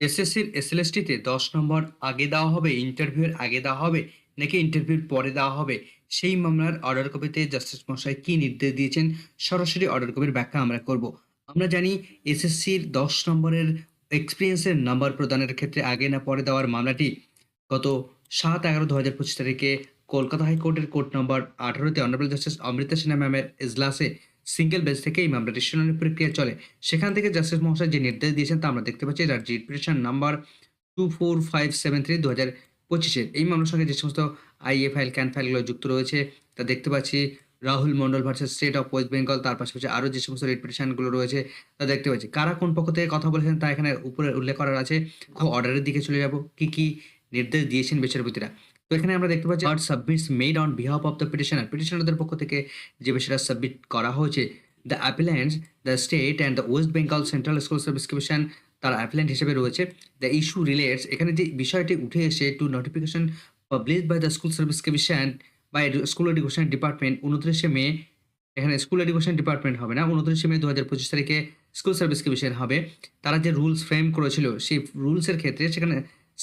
এসএসসির এসএলএসটিতে দশ নম্বর আগে দেওয়া হবে, ইন্টারভিউয়ের আগে দেওয়া হবে, নাকি ইন্টারভিউর পরে দেওয়া হবে? সেই মামলার অর্ডার কপিতে জাস্টিস মশাই কি নির্দেশ দিয়েছেন? সরাসরি অর্ডার কপির ব্যাখ্যা আমরা করব। আমরা জানি এসএসসির দশ নম্বরের এক্সপিরিয়েন্সের নাম্বার প্রদানের ক্ষেত্রে আগে না পরে দেওয়ার মামলাটি গত সাত এগারো দু হাজার পঁচিশ তারিখে কলকাতা হাইকোর্টের কোর্ট নম্বর আঠারোতে অনারেবল জাস্টিস অমৃতা সিনহা ম্যামের এজলাসে সিঙ্গেল বেঞ্চ থেকে এই মামলাটির প্রক্রিয়া চলে। সেখান থেকে জাস্টিস মহাশয় যে নির্দেশ দিয়েছেন তা আমরা দেখতে পাচ্ছি যার writ petition number two four five seven three দু হাজার পঁচিশের। এই মামলার সঙ্গে যে সমস্ত আইএ ফাইল ক্যান ফাইলগুলো যুক্ত রয়েছে, তা দেখতে পাচ্ছি Rahul Mondal versus state of West Bengal তার পাশাপাশি আরও যে সমস্ত রিট পিটিশনগুলো রয়েছে, তা দেখতে পাচ্ছি। কারা কোন পক্ষ থেকে কথা বলেছেন তা এখানে উপরে উল্লেখ করার আছে। অর্ডারের দিকে চলে যাব। কি কি নির্দেশ দিয়েছেন বিচারপতিরা? তো এখানে আমরা দেখতে পাচ্ছি আর submits made on behalf of the petitioner পিটিশনারদের পক্ষ থেকে যে বিষয়টা সাবমিট করা হয়েছে the appellants the state and the West Bengal central school service commission তার অ্যাপ্লিল্যান্ট হিসেবে রয়েছে। দ্য ইস্যু রিলেটস এখানে যে বিষয়টি উঠে এসে to notification publish by the school service commission by school education department উনত্রিশে মে, এখানে স্কুল এডুকেশন ডিপার্টমেন্ট হবে না, উনত্রিশে মে দু হাজার পঁচিশ তারিখে স্কুল সার্ভিস কমিশন হবে। তারা যে রুলস ফ্রেম করেছিল, সেই রুলসের ক্ষেত্রে সেখানে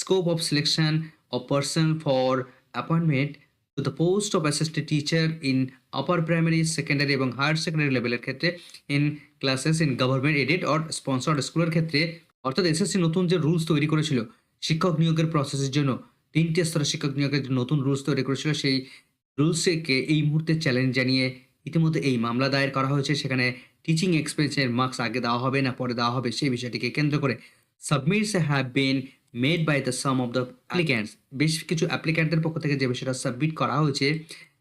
scope of selection of person for appointment to the post of assistant teacher in upper primary secondary এবং হায়ার সেকেন্ডারি লেভেলের ক্ষেত্রে in classes in government aided or sponsored স্কুলের ক্ষেত্রে, অর্থাৎ এসএসসি নতুন যে রুলস তৈরি করেছিল, শিক্ষক নিয়োগের প্রসেসের জন্য, তিনটি স্তরের শিক্ষক নিয়োগের যে নতুন রুলস তৈরি করেছিল, সেই রুলসকে এই মুহূর্তে চ্যালেঞ্জ জানিয়ে ইতিমধ্যে এই মামলা দায়ের করা হয়েছে। সেখানে টিচিং এক্সপেরিয়েন্সের মার্কস আগে দেওয়া হবে না, পরে দেওয়া হবে, সেই বিষয়টিকে কেন্দ্র করে submits have been made by the some of the applicants বেশ কিছু অ্যাপ্লিক্যান্টের পক্ষ থেকে যে বিষয়টা সাবমিট করা হয়েছে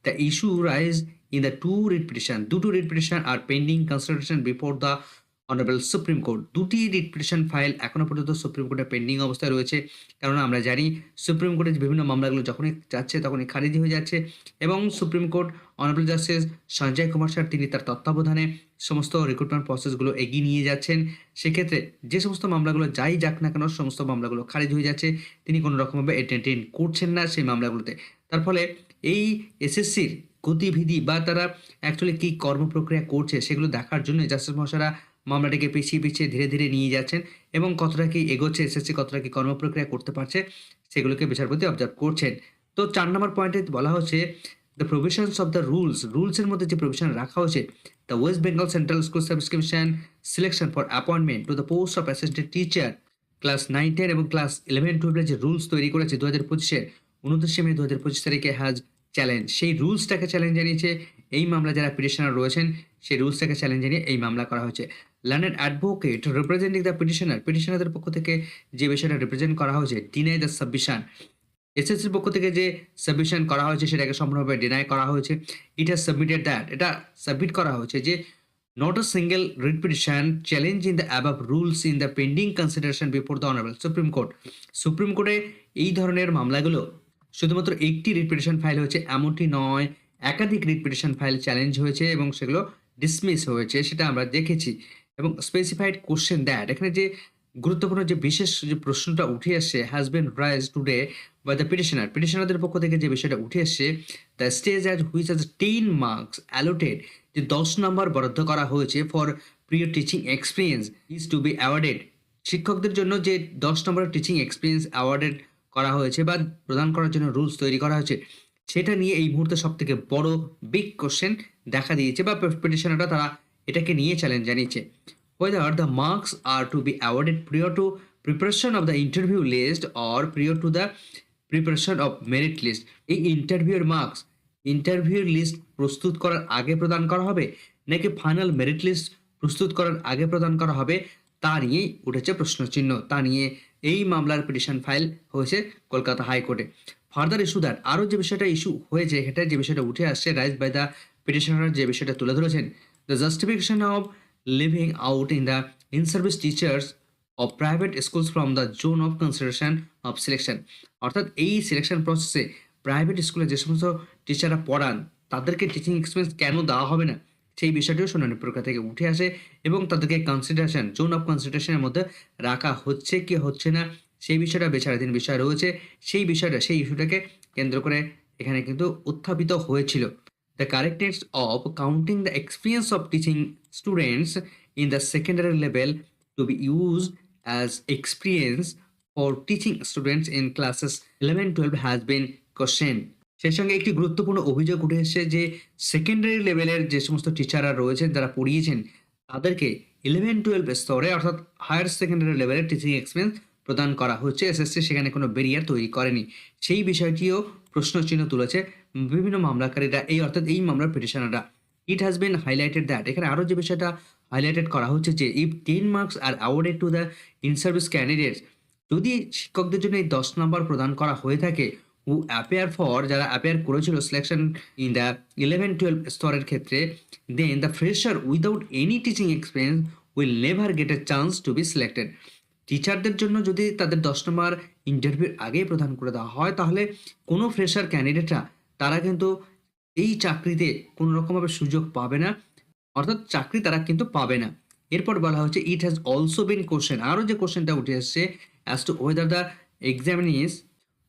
the issue raise in the two writ petition দুটো writ petition are pending consideration before the honourable supreme court. দুটি রিট পিটিশন ফাইল এখনও পর্যন্ত সুপ্রিম কোর্টে পেন্ডিং অবস্থায় রয়েছে। কারণ আমরা জানি সুপ্রিম কোর্টের বিভিন্ন মামলাগুলো যখনই যাচ্ছে তখনই খারিজ হয়ে যাচ্ছে এবং supreme court honourable justice Sanjay Kumar sir, তিনি তার তত্ত্বাবধানে সমস্ত রিক্রুটমেন্ট প্রসেসগুলো এগিয়ে নিয়ে যাচ্ছেন। সেক্ষেত্রে যে সমস্ত মামলাগুলো যাই যাক না কেন সমস্ত মামলাগুলো খারিজ হয়ে যাচ্ছে। তিনি কোনো রকমভাবে এন্টারটেন করছেন না সেই মামলাগুলোতে। তার ফলে এই এসএসসির গতিবিধি বা তারা অ্যাকচুয়ালি কী কর্মপ্রক্রিয়া করছে সেগুলো দেখার জন্য জাস্টিস মহাশয়রা মামলাটিকে পিছিয়ে পিছিয়ে ধীরে ধীরে নিয়ে যাচ্ছেন এবং কতটা কি এগোচ্ছে, এসএসসি কতটা কি কর্মপ্রক্রিয়া করতে পারছে, সেগুলোকে বিচারপতি অবজার্ভ করছেন। তো চার নম্বর পয়েন্টে বলা হচ্ছে the provisions of the rules রুলসের মধ্যে যে প্রভিশন রাখা হয়েছে the West Bengal central school service commission selection for appointment to the post of assistant teacher class nine ten এবং ক্লাস ইলেভেন টুয়েলভের যে রুলস তৈরি করেছে দু হাজার পঁচিশের, উনত্রিশে মে দু হাজার পঁচিশ তারিখে হ্যাজ চ্যালেঞ্জ সেই রুলসটাকে চ্যালেঞ্জ জানিয়েছে, এই মামলা যারা পিটিশনার রয়েছেন, সেই রুলসটাকে চ্যালেঞ্জ জানিয়ে এই মামলা করা হয়েছে। Learned advocate representing the petitioner পিটিশনারদের পক্ষ থেকে যে বিষয়টা রিপ্রেজেন্ট করা হয়েছে ডিনাই দ্য সাবমিশন এসএসসির পক্ষ থেকে যে সাবমিশন করা হয়েছে, সেটাকে সম্পূর্ণভাবে ডিনাই করা হয়েছে। ইট হ্যাজ সাবমিটেড দ্যাট এটা সাবমিট করা হয়েছে যে a single writ petition challenge in the above rules in the pending consideration before the honourable supreme court supreme কোর্টে এই ধরনের মামলাগুলো শুধুমাত্র একটি রিট পিটিশন ফাইল হয়েছে, এমনটি নয়, একাধিক রিট পিটিশন ফাইল চ্যালেঞ্জ হয়েছে এবং সেগুলো ডিসমিস হয়েছে, সেটা আমরা দেখেছি। এবং স্পেসিফাইড কোশ্চেন দ্যাট এখানে যে গুরুত্বপূর্ণ যে বিশেষ যে প্রশ্নটা উঠে আসছে has been raise today by the petitioner পিটিশনারদের পক্ষ থেকে যে বিষয়টা উঠে আসছে the stage at which has ten marks allotted যে দশ নম্বর বরাদ্দ করা হয়েছে for prior teaching experience is to be awarded শিক্ষকদের জন্য যে দশ নম্বরের টিচিং এক্সপিরিয়েন্স অ্যাওয়ার্ডেড করা হয়েছে বা প্রদান করার জন্য রুলস তৈরি করা হয়েছে, সেটা নিয়ে এই মুহূর্তে সব থেকে বড় বিগ কোশ্চেন দেখা দিয়েছে বা পিটিশনাররা তারা এটাকে নিয়ে চ্যালেঞ্জ জানিয়েছে। Whether the marks are to be awarded prior to preparation of the interview list or prior to the preparation of merit list এই ইন্টারভিউর মার্কস ইন্টারভিউর লিস্ট প্রস্তুত করার আগে প্রদান করা হবে নাকি ফাইনাল মেরিট লিস্ট প্রস্তুত করার আগে প্রদান করা হবে, তা নিয়েই উঠেছে প্রশ্নচিহ্ন। তা নিয়ে এই মামলার পিটিশন ফাইল হয়েছে কলকাতা হাইকোর্টে। ফার্দার ইস্যু দ্যাট আরও যে বিষয়টা ইস্যু হয়েছে সেটা যে বিষয়টা উঠে আসছে রাইজ বাই দ্য পিটিশনার যে বিষয়টা তুলে ধরেছেন the justification of living out in the in-service teachers of private schools from the zone of consideration of selection. অর্থাৎ এই সিলেকশন প্রসেসে প্রাইভেট স্কুলে যে সমস্ত টিচাররা পড়ান, তাদেরকে টিচিং এক্সপিরিয়েন্স কেন দেওয়া হবে না? সেই বিষয়টিও শুনানি প্রক্রিয়া থেকে উঠে আসে এবং তাদেরকে কনসিডারেশন জোন অফ কনসিডারেশনের মধ্যে রাখা হচ্ছে কি হচ্ছে না, সেই বিষয়টা বেচারাধীন বিষয় রয়েছে। সেই বিষয়টা, সেই ইস্যুটাকে কেন্দ্র করে এখানে কিন্তু উত্থাপিত হয়েছিল। The correctness of counting the experience of teaching students in the secondary level to be used as experience for teaching students in classes 11 12 has been questioned. সেই সঙ্গে একটি গুরুত্বপূর্ণ অভিযোগ উঠে এসেছে যে সেকেন্ডারি লেভেলের যে সমস্ত টিচাররা রয়েছেন, যারা পড়িয়েছেন, তাদেরকে ইলেভেন টুয়েলভ স্তরে অর্থাৎ হায়ার সেকেন্ডারি লেভেলের টিচিং এক্সপিরিয়েন্স প্রদান করা হচ্ছে। এসএসসি সেখানে কোনো ব্যারিয়ার তৈরি করেনি। সেই বিষয়টিও প্রশ্নচিহ্ন তুলেছে বিভিন্ন মামলাকারীরা এই অর্থাৎ এই মামলার পিটিশনাররা it has been highlighted that এখানে আরও যে বিষয়টা হাইলাইটেড করা হচ্ছে যে if ten marks are awarded to the in service candidates যদি শিক্ষকদের জন্য এই দশ নম্বর প্রদান করা হয়ে থাকে হু অ্যাপেয়ার ফর যারা অ্যাপেয়ার করেছিল selection in the eleven twelve স্তরের ক্ষেত্রে then the fresher without any teaching experience will never get a chance to be selected টিচারদের জন্য যদি তাদের দশ নম্বর ইন্টারভিউর আগেই প্রদান করে দেওয়া হয়, তাহলে কোনো ফ্রেশার ক্যান্ডিডেটরা তারা কিন্তু এই চাকরিতে কোনো রকমভাবে সুযোগ পাবে না। অর্থাৎ চাকরি তারা কিন্তু পাবে না। এরপর বলা হচ্ছে it has also been question আরও যে কোশ্চেনটা উঠে এসছে as to whether the examinees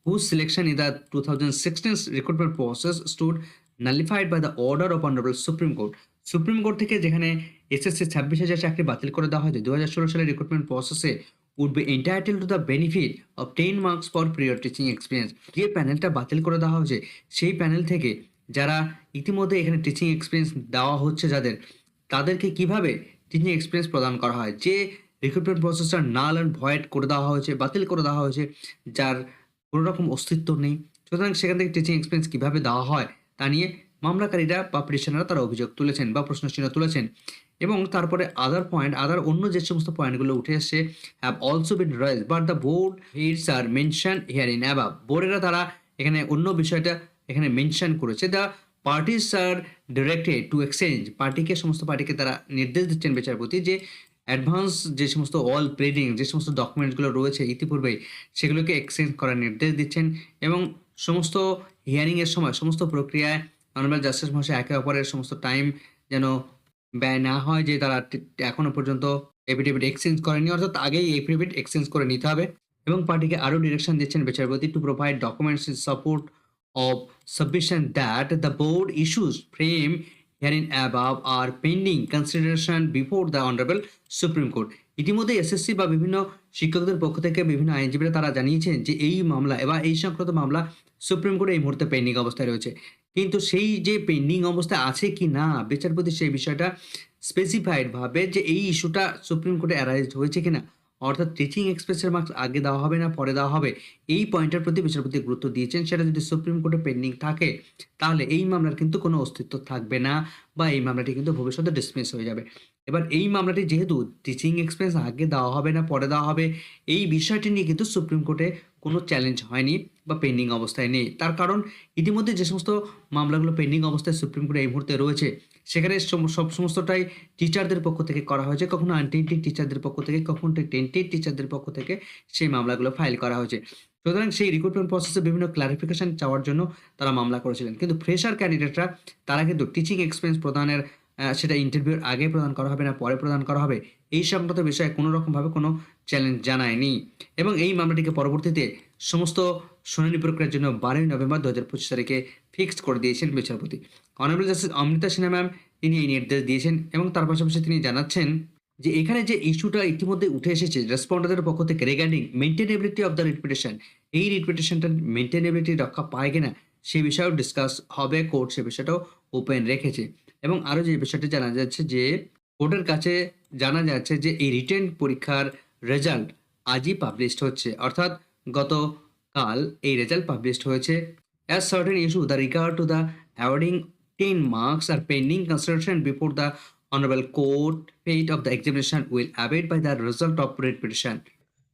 whose selection in the 2016 recruitment process stood nullified by the order of honorable supreme court. Supreme court থেকে যেখানে এসএসসি ছাব্বিশ হাজার চাকরি বাতিল করে দেওয়া হয়েছে দু হাজার ষোলো সালের রিক্রুটমেন্ট প্রসেসে would be entitle to the benefit of ten marks for prior teaching experience যে প্যানেলটা বাতিল করে দেওয়া হয়েছে। সেই প্যানেল থেকে যারা ইতিমধ্যে এখানে টিচিং এক্সপিরিয়েন্স দেওয়া হচ্ছে যাদের, তাদেরকে কীভাবে টিচিং এক্সপিরিয়েন্স প্রদান করা হয়? যে রিক্রুটমেন্ট প্রসেসটা নাল অ্যান্ড ভয়েড করে দেওয়া হয়েছে, বাতিল করে দেওয়া হয়েছে, যার কোনো রকম অস্তিত্ব নেই। সুতরাং সেখান থেকে টিচিং এক্সপিরিয়েন্স কীভাবে দেওয়া হয়, তা নিয়ে মামলাকারীরা বা পিটিশনাররা তারা অভিযোগ তুলেছেন বা প্রশ্নচিহ্ন তুলেছেন। এবং তারপরে আদার পয়েন্ট আদার অন্য যে সমস্ত পয়েন্টগুলো উঠে এসছে have also been raise but the board hits are mention here in above বোর্ডেরা তারা এখানে অন্য বিষয়টা এখানে মেনশন করেছে। The parties are directed to exchange পার্টিকে, সমস্ত পার্টিকে তারা নির্দেশ দিচ্ছেন বিচারপতি যে অ্যাডভান্স যে সমস্ত অল প্লেডিং যে সমস্ত ডকুমেন্টসগুলো রয়েছে ইতিপূর্বে, সেগুলোকে এক্সচেঞ্জ করার নির্দেশ দিচ্ছেন এবং সমস্ত হিয়ারিংয়ের সময়, সমস্ত প্রক্রিয়ায় অনারেবল জাস্টিস মহাশয় একে অপরের সমস্ত টাইম যেন ব্যয় না হয় যে তারা এখনও পর্যন্ত এফিডেভিট এক্সচেঞ্জ করেনি, অর্থাৎ আগেই এফিডেভিট এক্সচেঞ্জ করে নিতে হবে এবং পার্টিকে আরও ডিরেকশন দিচ্ছেন বিচারপতি to provide documents in support of submission that the board issues frame herein above are pending consideration before the honourable supreme court ইতিমধ্যে এসএসসি বা বিভিন্ন শিক্ষকদের পক্ষ থেকে বিভিন্ন আইনজীবীরা তারা জানিয়েছেন যে এই মামলা বা এই সংক্রান্ত মামলা সুপ্রিম কোর্টে এই মুহূর্তে পেন্ডিং অবস্থায় রয়েছে। কিন্তু সেই যে পেন্ডিং অবস্থা আছে কি না, বিচারপতি সেই বিষয়টা স্পেসিফাইডভাবে যে এই ইস্যুটা সুপ্রিম কোর্টে অ্যারাইজ হয়েছে কিনা অর্থাৎ টিচিং এক্সপ্রেসের মার্কস আগে দেওয়া হবে না, পরে দেওয়া হবে, এই পয়েন্টের প্রতি বিচারপতি গুরুত্ব দিয়েছেন। সেটা যদি সুপ্রিম কোর্টে পেন্ডিং থাকে, তাহলে এই মামলার কিন্তু কোনো অস্তিত্ব থাকবে না বা এই মামলাটি কিন্তু ভবিষ্যতে ডিসমিস হয়ে যাবে। এবার এই মামলাটি যেহেতু টিচিং এক্সপিরিয়েন্স আগে দেওয়া হবে না, পরে দেওয়া হবে, এই বিষয়টি নিয়ে কিন্তু সুপ্রিম কোর্টে কোনো চ্যালেঞ্জ হয়নি বা পেন্ডিং অবস্থায় নেই। তার কারণ ইতিমধ্যে যে সমস্ত মামলাগুলো পেন্ডিং অবস্থায় সুপ্রিম কোর্টে এই মুহূর্তে রয়েছে, সেখানে সব সমস্তটাই টিচারদের পক্ষ থেকে করা হয়েছে, কখনো আনটেন্টেড টিচারদের পক্ষ থেকে, কখনো টেন্টেড টিচারদের পক্ষ থেকে সেই মামলাগুলো ফাইল করা হয়েছে। সুতরাং সেই রিক্রুটমেন্ট প্রসেসে বিভিন্ন ক্লারিফিকেশন চাওয়ার জন্য তারা মামলা করেছিলেন। কিন্তু ফ্রেশার ক্যান্ডিডেটরা তারা কিন্তু টিচিং এক্সপিরিয়েন্স প্রদানের সেটা ইন্টারভিউর আগে প্রদান করা হবে না, পরে প্রদান করা হবে। এই সংক্রান্ত বিষয়ে কোনো রকমভাবে কোনো চ্যালেঞ্জ জানায়নি। এবং এই মামলাটিকে পরবর্তীতে সমস্ত শুনানি প্রক্রিয়ার জন্য বারোই নভেম্বর দু হাজার পঁচিশ তারিখে ফিক্সড করে দিয়েছেন বিচারপতি। Honourable justice Amrita Sinha ma'am তিনি এই নির্দেশ দিয়েছেন এবং তার পাশাপাশি তিনি জানাচ্ছেন যে এখানে যে ইস্যুটা ইতিমধ্যে উঠে এসেছে রেসপন্ডারদের পক্ষ থেকে regarding maintainability of the repetition এই রিপিটেশনটা মেনটেনেবিলিটি রক্ষা পায় কিনা, সে বিষয়েও ডিসকাস হবে কোর্ট সে বিষয়টাও ওপেন রেখেছে। এবং আরও যে বিষয়টি জানা যাচ্ছে যে কোর্টের কাছে জানা যাচ্ছে যে এই রিটেন পরীক্ষার রেজাল্ট আজই পাবলিশড হচ্ছে। অর্থাৎ গতকাল এই রেজাল্ট পাবলিশড হয়েছে। As certain issue the regard to the awarding ten marks are pending consideration before the honourable court fate of the examination will abide by the result of repetition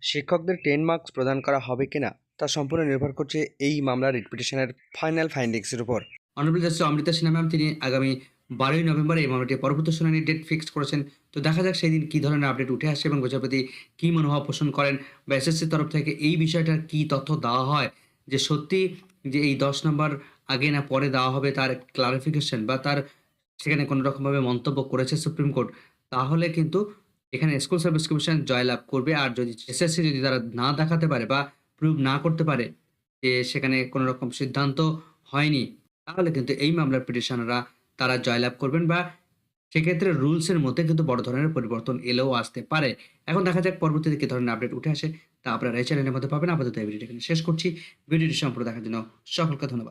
শিক্ষকদের ten marks প্রদান করা হবে কিনা তা সম্পূর্ণ নির্ভর করছে এই মামলার রিপিটেশনের ফাইনাল ফাইন্ডিংসের উপর। Honourable justice Amrita Sinha ma'am তিনি আগামী বারোই নভেম্বর এই মামলাটি পরবর্তী শুনানির ডেট ফিক্সড করেছেন। তো দেখা যাক সেই দিন কী ধরনের আপডেট উঠে আসে এবং বিচারপতি কী মনোভাব পোষণ করেন। বা এসএসসির তরফ থেকে এই বিষয়টার কী তথ্য দেওয়া হয়? যে সত্যি যে এই দশ নম্বর আগে না পরে দেওয়া হবে তার ক্লারিফিকেশন বা তার সেখানে কোনো রকমভাবে মন্তব্য করেছে সুপ্রিম কোর্ট তাহলে কিন্তু এখানে স্কুল সার্ভিস কমিশন জয়লাভ করবে। আর যদি এসএসসি যদি তারা না দেখাতে পারে বা প্রুভ না করতে পারে যে সেখানে কোনো রকম সিদ্ধান্ত হয়নি, তাহলে কিন্তু এই মামলার পিটিশনাররা তারা জয়লাভ করবেন বা সেক্ষেত্রে রুলসের মধ্যে কিন্তু বড় ধরনের পরিবর্তন এলেও আসতে পারে। এখন দেখা যাক পরবর্তীতে কি ধরনের আপডেট উঠে আসে। তা আপনারা এই চ্যানেলের মধ্যে পাবেন। আপাতত এই ভিডিওটি এখানে শেষ করছি। ভিডিওটি সম্পূর্ণ দেখার জন্য সকলকে ধন্যবাদ।